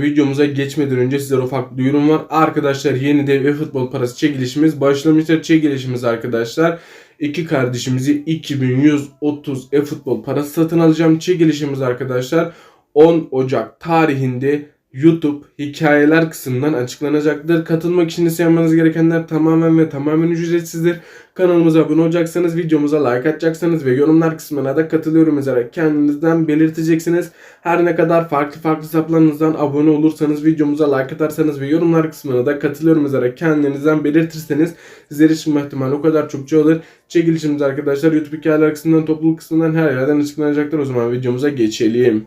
Videomuza geçmeden önce sizlere ufak duyurum var. Arkadaşlar yeni dev ve futbol parası çekilişimiz başlamıştır. Çekilişimiz arkadaşlar iki kardeşimizi 2130 e-futbol parası satın alacağım. Çekilişimiz arkadaşlar 10 Ocak tarihinde YouTube hikayeler kısmından açıklanacaktır. Katılmak için ise yapmanız gerekenler tamamen ve tamamen ücretsizdir. Kanalımıza abone olacaksanız, videomuza like atacaksanız ve yorumlar kısmına da katılıyorum yazarak kendinizden belirteceksiniz. Her ne kadar farklı farklı hesaplarınızdan abone olursanız, videomuza like atarsanız ve yorumlar kısmına da katılıyorum yazarak kendinizden belirtirseniz sizler için ihtimal o kadar çokça olur. Çekilişimiz arkadaşlar YouTube hikayeler kısmından, topluluk kısmından her yerden açıklanacaktır. O zaman videomuza geçelim.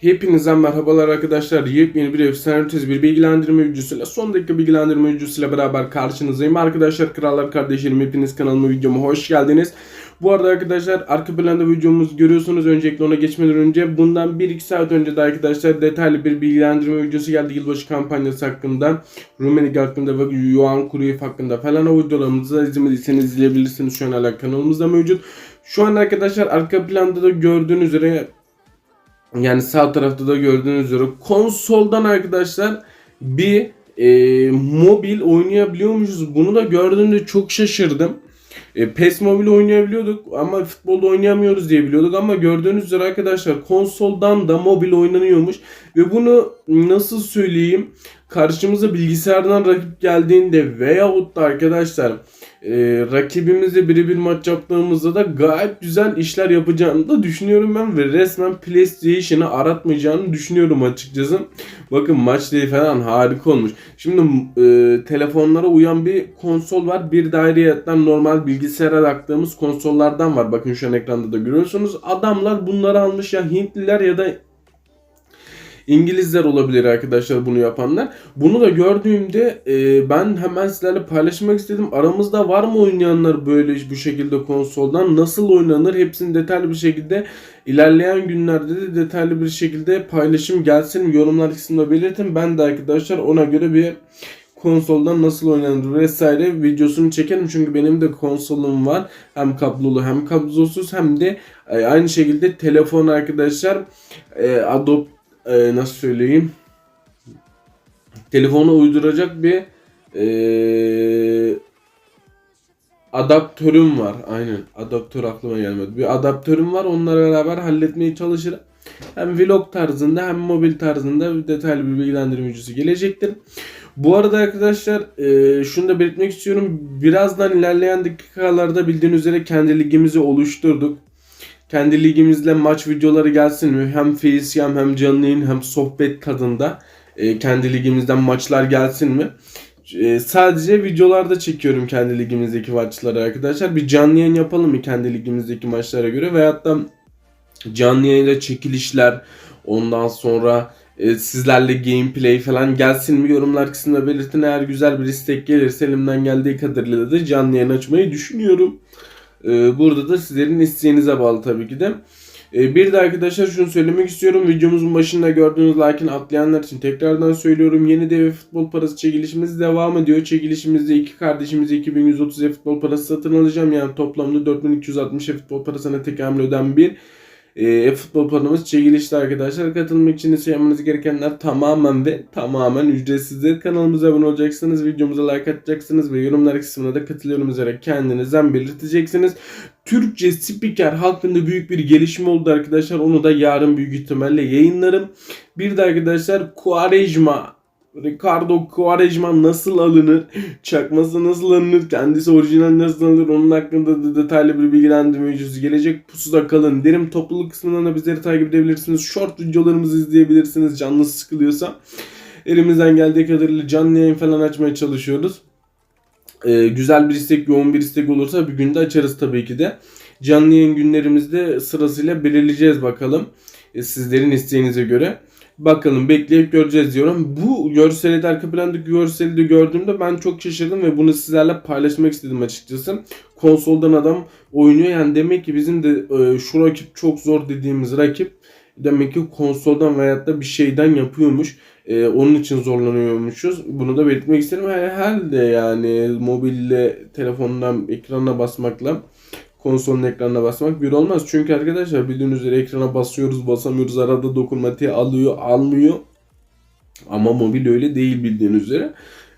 Hepinize merhabalar arkadaşlar. Yepyeni bir efsane ötesi bir bilgilendirme videosuyla son dakika bilgilendirme videosuyla beraber karşınızdayım. Arkadaşlar krallar kardeşlerim hepiniz kanalıma videoma hoş geldiniz. Bu arada arkadaşlar arka planda videomuzu görüyorsunuz. Öncelikle ona geçmeden önce bundan 1-2 saat önce de arkadaşlar detaylı bir bilgilendirme videosu geldi. Yılbaşı kampanyası hakkında, Rumenig hakkında ve Johan Cruyff hakkında falan o videolarımızı izlemediyseniz izleyebilirsiniz. Şu an hala kanalımızda mevcut. Şu an arkadaşlar arka planda da gördüğünüz üzere yani sağ tarafta da gördüğünüz üzere konsoldan arkadaşlar bir e, mobil oynayabiliyormuşuz. Bunu da gördüğümde çok şaşırdım. E, PES mobil oynayabiliyorduk ama futbolda oynayamıyoruz diye biliyorduk ama gördüğünüz üzere arkadaşlar konsoldan da mobil oynanıyormuş ve bunu nasıl söyleyeyim karşımıza bilgisayardan rakip geldiğinde veyahut da arkadaşlar e, rakibimizle birebir maç yaptığımızda da gayet güzel işler yapacağını da düşünüyorum ben ve resmen PlayStation'ı aratmayacağını düşünüyorum açıkçası. Bakın maç değil falan harika olmuş. Şimdi e, telefonlara uyan bir konsol var. Bir de ayrıyetten normal bilgisayara taktığımız konsollardan var. Bakın şu an ekranda da görüyorsunuz. Adamlar bunları almış ya Hintliler ya da İngilizler olabilir arkadaşlar bunu yapanlar. Bunu da gördüğümde e, ben hemen sizlerle paylaşmak istedim. Aramızda var mı oynayanlar böyle bu şekilde konsoldan? Nasıl oynanır? Hepsini detaylı bir şekilde ilerleyen günlerde de detaylı bir şekilde paylaşım gelsin. Yorumlar kısmında belirtin. Ben de arkadaşlar ona göre bir konsoldan nasıl oynanır vesaire videosunu çekerim. Çünkü benim de konsolum var. Hem kablolu hem kablosuz hem de e, aynı şekilde telefon arkadaşlar e, Adobe e, nasıl söyleyeyim telefona uyduracak bir e, adaptörüm var. Aynen. Adaptör aklıma gelmedi. Bir adaptörüm var. Onlarla beraber halletmeye çalışırım. Hem vlog tarzında hem mobil tarzında detaylı bir bilgilendirme videosu gelecektir. Bu arada arkadaşlar e, şunu da belirtmek istiyorum. Birazdan ilerleyen dakikalarda bildiğiniz üzere kendi ligimizi oluşturduk. Kendi ligimizle maç videoları gelsin mi? Hem facecam hem canlı hem sohbet tadında e, kendi ligimizden maçlar gelsin mi? E, sadece videolarda çekiyorum kendi ligimizdeki maçları arkadaşlar. Bir canlı yayın yapalım mı kendi ligimizdeki maçlara göre? Veyahut da canlı yayında çekilişler ondan sonra e, sizlerle gameplay falan gelsin mi yorumlar kısmında belirtin. Eğer güzel bir istek gelirse elimden geldiği kadarıyla da canlı yayın açmayı düşünüyorum. Ee, burada da sizlerin isteğinize bağlı tabii ki de. Ee, bir de arkadaşlar şunu söylemek istiyorum. Videomuzun başında gördüğünüz like'ını atlayanlar için tekrardan söylüyorum. Yeni dev futbol parası çekilişimiz devam ediyor. Çekilişimizde iki kardeşimize 2130 futbol parası satın alacağım. Yani toplamda 4260 futbol parasına tekamül eden bir e, futbol paramız çekilişte arkadaşlar. Katılmak için ise yapmanız gerekenler tamamen ve tamamen ücretsizdir. Kanalımıza abone olacaksınız, videomuza like atacaksınız ve yorumlar kısmına da katılıyorum üzere kendinizden belirteceksiniz. Türkçe spiker hakkında büyük bir gelişme oldu arkadaşlar. Onu da yarın büyük ihtimalle yayınlarım. Bir de arkadaşlar Quaresma Ricardo Quaresma nasıl alınır? Çakması nasıl alınır? Kendisi orijinal nasıl alınır? Onun hakkında da detaylı bir bilgilendirme videosu gelecek. Pusuda kalın derim. Topluluk kısmından da bizleri takip edebilirsiniz. Short videolarımızı izleyebilirsiniz. Canlı sıkılıyorsa. Elimizden geldiği kadarıyla canlı yayın falan açmaya çalışıyoruz. Ee, güzel bir istek, yoğun bir istek olursa bir günde açarız tabii ki de. Canlı yayın günlerimizde sırasıyla belirleyeceğiz bakalım. Ee, sizlerin isteğinize göre. Bakalım bekleyip göreceğiz diyorum. Bu görseli de arka plandaki görseli de gördüğümde ben çok şaşırdım ve bunu sizlerle paylaşmak istedim açıkçası. Konsoldan adam oynuyor yani demek ki bizim de e, şu rakip çok zor dediğimiz rakip demek ki konsoldan veyahut da bir şeyden yapıyormuş. E, onun için zorlanıyormuşuz. Bunu da belirtmek isterim. Herhalde yani mobille telefondan ekrana basmakla konsolun ekranına basmak bir olmaz. Çünkü arkadaşlar bildiğiniz üzere ekrana basıyoruz basamıyoruz arada dokunmatiği alıyor almıyor. Ama mobil öyle değil bildiğiniz üzere.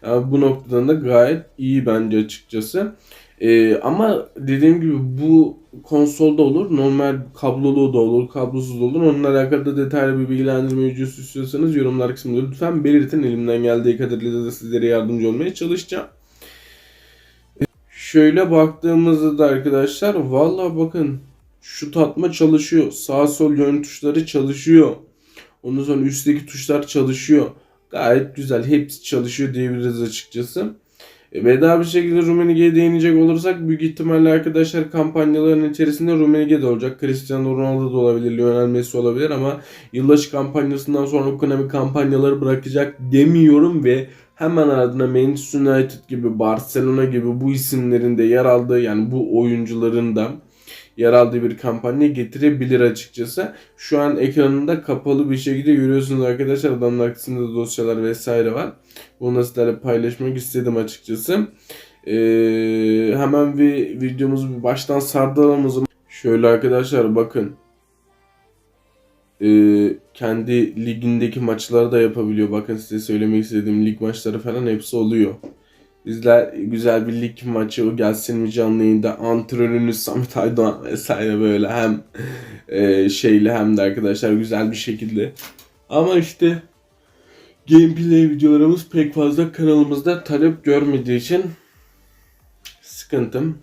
Yani bu noktadan da gayet iyi bence açıkçası. Ee, ama dediğim gibi bu konsolda olur. Normal kablolu da olur, kablosuz da olur. Onunla alakalı da detaylı bir bilgilendirme videosu istiyorsanız yorumlar kısmında lütfen belirtin. Elimden geldiği kadarıyla da sizlere yardımcı olmaya çalışacağım. Şöyle baktığımızda da arkadaşlar valla bakın şu tatma çalışıyor. Sağ sol yön tuşları çalışıyor. Ondan sonra üstteki tuşlar çalışıyor. Gayet güzel. Hepsi çalışıyor diyebiliriz açıkçası. E, Veda bir şekilde Rummenigge'ye değinecek olursak büyük ihtimalle arkadaşlar kampanyaların içerisinde Rummenigge de olacak. Cristiano Ronaldo da olabilir, Lionel Messi olabilir ama yılbaşı kampanyasından sonra Konami kampanyaları bırakacak demiyorum ve hemen ardına Manchester United gibi, Barcelona gibi bu isimlerin de yer aldığı yani bu oyuncuların da yer aldığı bir kampanya getirebilir açıkçası. Şu an ekranında kapalı bir şekilde görüyorsunuz arkadaşlar. Adamın kısmında dosyalar vesaire var. Bunu sizlerle paylaşmak istedim açıkçası. Ee, hemen bir videomuzu bir baştan sardıralım o zaman. Şöyle arkadaşlar bakın. Ee, kendi ligindeki maçları da yapabiliyor. Bakın size söylemek istediğim lig maçları falan hepsi oluyor. Bizler güzel bir lig maçı o gelsin mi canlı yayında antrenörünüz Samet Aydoğan vesaire böyle hem e, şeyli hem de arkadaşlar güzel bir şekilde. Ama işte gameplay videolarımız pek fazla kanalımızda talep görmediği için sıkıntım.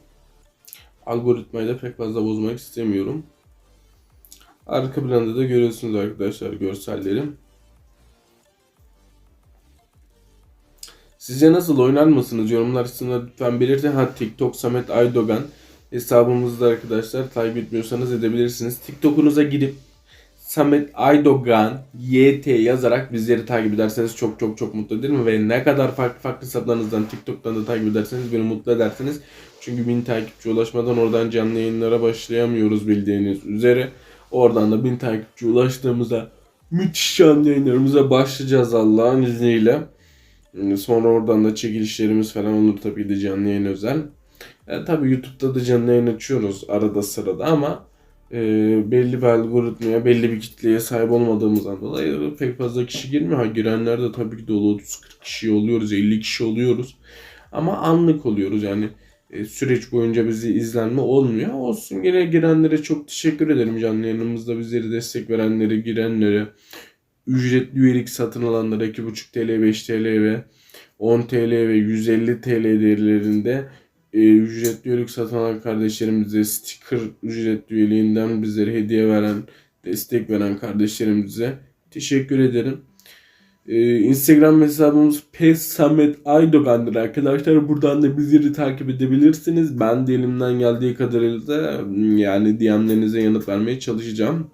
Algoritmayı da pek fazla bozmak istemiyorum. Arka planda da görüyorsunuz arkadaşlar görsellerim. Sizce nasıl oynar mısınız? Yorumlar kısmında lütfen belirtin. Ha TikTok Samet Aydogan hesabımızda arkadaşlar takip etmiyorsanız edebilirsiniz. TikTok'unuza girip Samet Aydogan YT yazarak bizleri takip ederseniz çok çok çok mutlu ederim ve ne kadar farklı farklı hesaplarınızdan TikTok'tan da takip ederseniz beni mutlu edersiniz. Çünkü bin takipçi ulaşmadan oradan canlı yayınlara başlayamıyoruz bildiğiniz üzere. Oradan da bin takipçi ulaştığımızda müthiş canlı yayınlarımıza başlayacağız Allah'ın izniyle. Sonra oradan da çekilişlerimiz falan olur tabii de canlı yayın özel. E, tabii YouTube'da da canlı yayın açıyoruz arada sırada ama e, belli bir algoritmaya, belli bir kitleye sahip olmadığımızdan dolayı pek fazla kişi girmiyor. Ha girenler de tabii ki dolu 30-40 kişi oluyoruz, 50 kişi oluyoruz. Ama anlık oluyoruz yani e, süreç boyunca bizi izlenme olmuyor. Olsun yine girenlere çok teşekkür ederim canlı yayınımızda bizleri destek verenlere, girenlere ücretli üyelik satın alanlara 2,5 TL, 5 TL ve 10 TL ve 150 TL değerlerinde e, ücretli üyelik satın alan kardeşlerimize sticker ücretli üyeliğinden bizlere hediye veren, destek veren kardeşlerimize teşekkür ederim. E, Instagram hesabımız Samet Aydogan'dır arkadaşlar. Buradan da bizleri takip edebilirsiniz. Ben de elimden geldiği kadarıyla da yani DM'lerinize yanıt vermeye çalışacağım.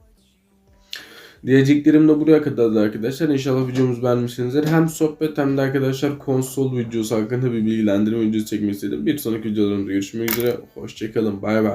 Diyeceklerim de buraya kadardı arkadaşlar. İnşallah videomuzu beğenmişsinizdir. Hem sohbet hem de arkadaşlar konsol videosu hakkında bir bilgilendirme videosu çekmek istedim. Bir sonraki videolarımızda görüşmek üzere. Hoşçakalın. Bay bay.